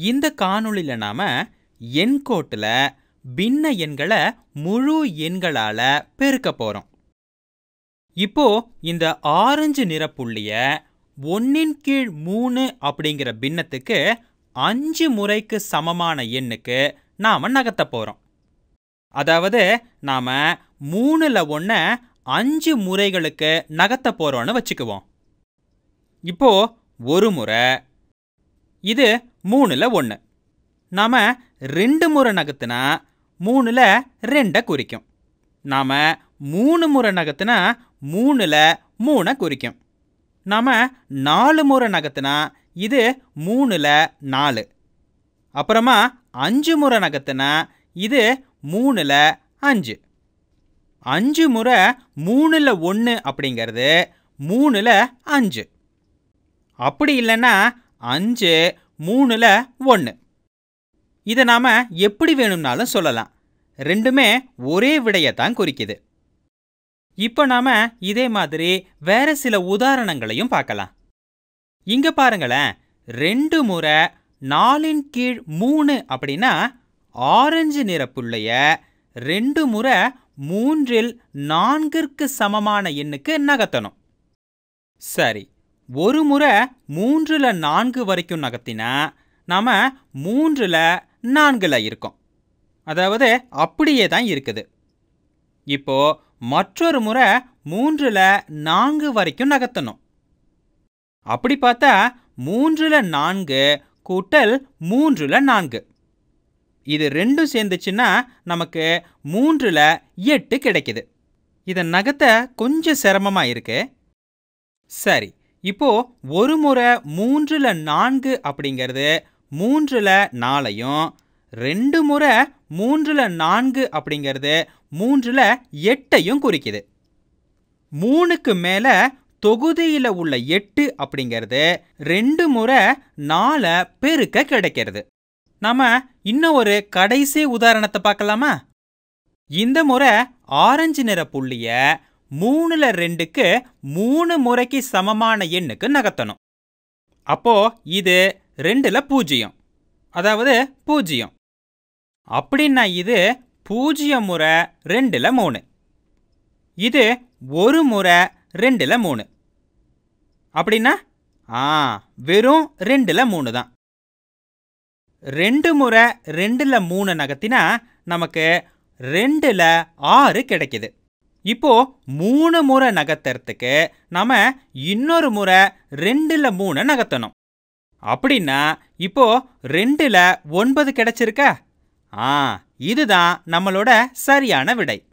இந்த காணொளியில நாம் எண்கோட்டில் பின்ன எண்களை முழு எண்களால் பெருக்க போகிறோம் இப்போ இந்த ஆரஞ்சு நிற புள்ளியை ஒன்னின் கீழ் மூணு அப்படிங்கிற பின்னத்துக்கு அஞ்சு முறைக்கு சமமான எண்ணுக்கு நாம் நகர்த்த போகிறோம் அதாவது நாம் மூணில் ஒன்று அஞ்சு முறைகளுக்கு நகர்த்த போகிறோன்னு வச்சுக்குவோம். இப்போ ஒரு முறை இது மூணில் ஒன்று நாம ரெண்டு முறை நகர்த்தினா மூணில் ரெண்டை குறிக்கும். நாம் மூணு முறை நகர்த்தினா மூணில் மூணை குறிக்கும். நாம் நாலு முறை நகர்த்தினா இது மூணுல நாலு. அப்புறமா அஞ்சு முறை நகர்த்தினா இது மூணுல அஞ்சு. அஞ்சு முறை மூணில் ஒன்று அப்படிங்கிறது மூணுல அஞ்சு. அப்படி இல்லைன்னா அஞ்சு மூணுல ஒன்று இதை நாம் எப்படி வேணும்னாலும் சொல்லலாம். ரெண்டுமே ஒரே விடையத்தான் குறிக்குது. இப்போ நாம இதே மாதிரி வேற சில உதாரணங்களையும் பார்க்கலாம். இங்க பாருங்களேன். ரெண்டு முறை நாலின் கீழ் மூணு அப்படின்னா ஆரஞ்சு நிற புள்ளைய ரெண்டு முறை மூன்றில் நான்கிற்கு சமமான எண்ணுக்கு நகர்த்தணும். சரி. ஒரு முறை மூன்றில் நான்கு வரைக்கும் நகர்த்தினா நாம் மூன்றில் நான்கில் இருக்கோம். அதாவது அப்படியே தான் இருக்குது. இப்போது மற்றொரு முறை மூன்றில் நான்கு வரைக்கும் நகர்த்தணும். அப்படி பார்த்தா மூன்றில் நான்கு கூட்டல் மூன்றில் நான்கு. இது ரெண்டும் சேர்ந்துச்சுன்னா நமக்கு மூன்றில் எட்டு கிடைக்குது. இதை நகர்த்த கொஞ்சம் சிரமமாக இருக்கு. சரி இப்போ ஒரு முறை மூன்றுல நான்கு அப்படிங்கிறது மூன்றுல நாலையும் ரெண்டு முறை மூன்றுல நான்கு அப்படிங்கிறது மூன்றுல எட்டையும் குறிக்குது. மூணுக்கு மேல தொகுதியில உள்ள எட்டு அப்படிங்கிறது ரெண்டு முறை நாலை பெருக்க கிடைக்கிறது. நாம இன்னும் ஒரு கடைசி உதாரணத்தை பார்க்கலாமா? இந்த முறை ஆரஞ்சு நிற புள்ளிய மூணுல ரெண்டுக்கு மூணு முறைக்கு சமமான எண்ணுக்கு நகர்த்தணும். அப்போ இது ரெண்டுல பூஜ்ஜியம். அதாவது பூஜ்ஜியம். அப்படின்னா இது பூஜ்ஜியம் முறை ரெண்டுல மூணு. இது ஒரு முறை ரெண்டுல மூணு. அப்படின்னா ஆ வெறும் ரெண்டுல மூணு தான். ரெண்டு முறை ரெண்டுல மூணு நகர்த்தினா நமக்கு ரெண்டுல ஆறு கிடைக்குது. இப்போ மூணு முறை நகர்த்துறதுக்கு நாம இன்னொரு முறை ரெண்டுல மூணு நகர்த்தணும். அப்படின்னா இப்போ ரெண்டுல ஒன்பது கிடைச்சிருக்கா? ஆ இதுதான் நம்மளோட சரியான விடை.